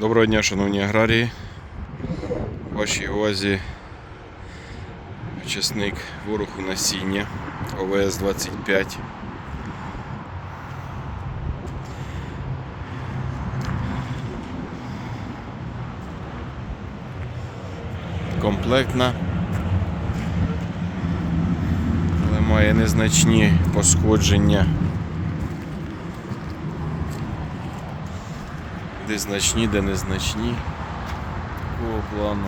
Доброго дня, шановні аграрії. В вашій увазі учасник ворогу насіння ОВС 25. Комплектна, але має незначні пошкодження. Де значні, де незначні. Такого плану.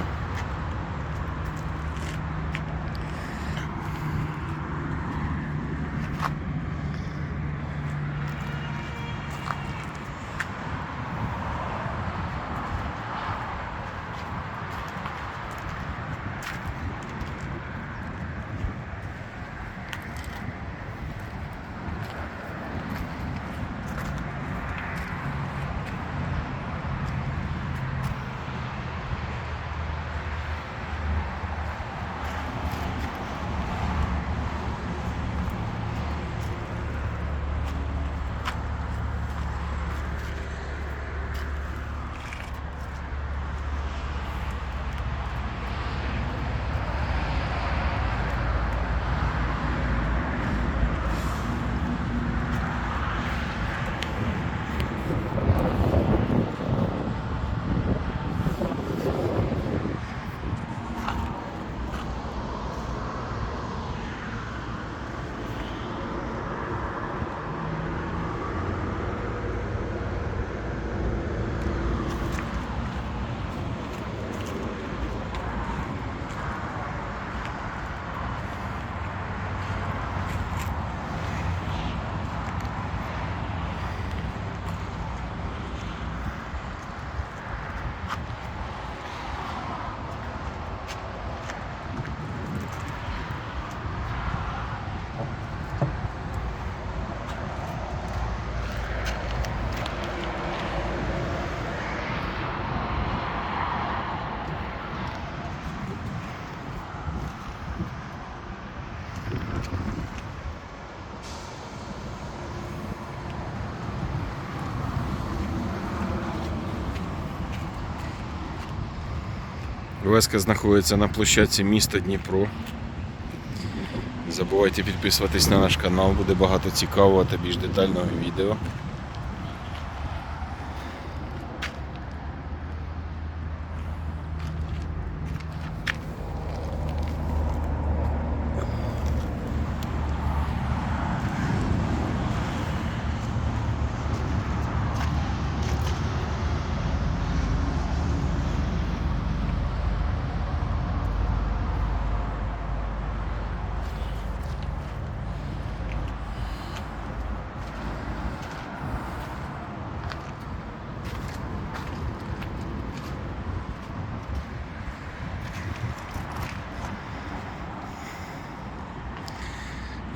Веска знаходиться на площадці міста Дніпро. Не забувайте підписуватись на наш канал, буде багато цікавого та більш детального відео.